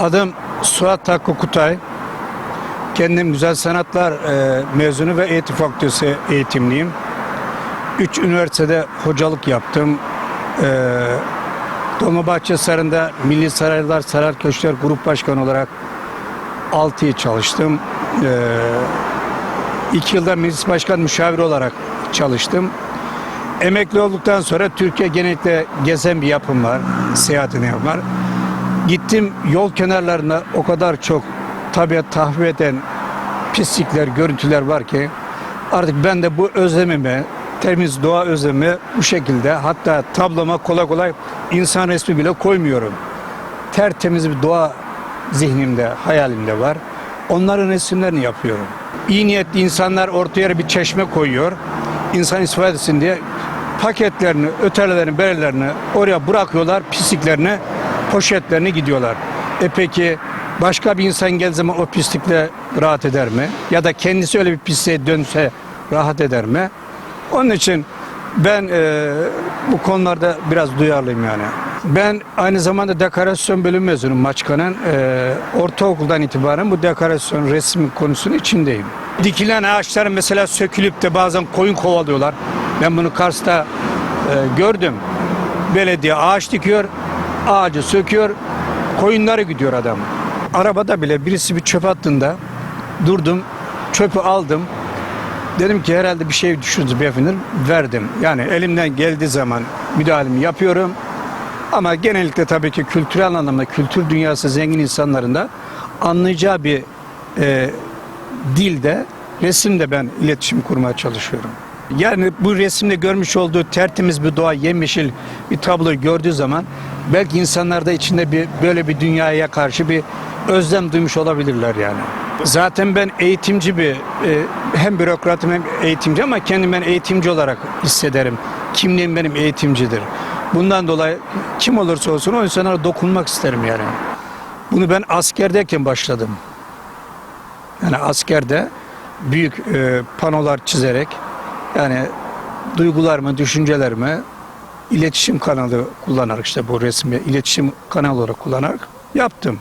Adım Suat Hakkı Kutay. Kendim Güzel Sanatlar e, mezunu ve eğitim fakültesi eğitimliyim. Üç üniversitede hocalık yaptım. E, Dolmabahçe Sarayı'nda Milli Saraylar Sarar Köşkler Grup Başkanı olarak 6 yıl çalıştım. E, iki yılda meclis başkan müşaviri olarak çalıştım. Emekli olduktan sonra Türkiye genellikle gezen bir yapım var, seyahatini var. Gittim yol kenarlarında o kadar çok tabiat tahvil eden pislikler, görüntüler var ki artık ben de bu özlemimi, temiz doğa özlemi bu şekilde hatta tabloma kolay kolay insan resmi bile koymuyorum. Tertemiz bir doğa zihnimde, hayalimde var. Onların resimlerini yapıyorum. İyi niyetli insanlar ortaya bir çeşme koyuyor. İnsan istifade etsin diye paketlerini, ötelelerini, berelerini oraya bırakıyorlar, pisliklerini, poşetlerini gidiyorlar. E peki başka bir insan geldiği zaman o pislikle rahat eder mi? Ya da kendisi öyle bir pisliğe dönse rahat eder mi? Onun için ben e, bu konularda biraz duyarlıyım yani. Ben aynı zamanda dekorasyon bölüm mezunum Maçka'nın. E, ortaokuldan itibaren bu dekorasyon resim konusunun içindeyim. Dikilen ağaçların mesela sökülüp de bazen koyun kovalıyorlar. Ben bunu Kars'ta e, gördüm. Belediye ağaç dikiyor, ağacı söküyor, koyunları gidiyor adam. Arabada bile birisi bir çöp attığında durdum, çöpü aldım. Dedim ki herhalde bir şey düşürdü beyefendi. Verdim. Yani elimden geldiği zaman müdahalemi yapıyorum. Ama genellikle tabii ki kültürel anlamda kültür dünyası zengin insanların da anlayacağı bir e, dilde resimde ben iletişim kurmaya çalışıyorum. Yani bu resimde görmüş olduğu tertemiz bir doğa, yemyeşil bir tabloyu gördüğü zaman belki insanlar da içinde bir böyle bir dünyaya karşı bir özlem duymuş olabilirler yani. Zaten ben eğitimci bir e, hem bürokratım hem eğitimci ama kendimi ben eğitimci olarak hissederim. Kimliğim benim eğitimcidir. Bundan dolayı kim olursa olsun o insanlara dokunmak isterim yani. Bunu ben askerdeyken başladım. Yani askerde büyük e, panolar çizerek yani duygularımı, düşüncelerimi iletişim kanalı kullanarak işte bu resmi iletişim kanalı olarak kullanarak yaptım.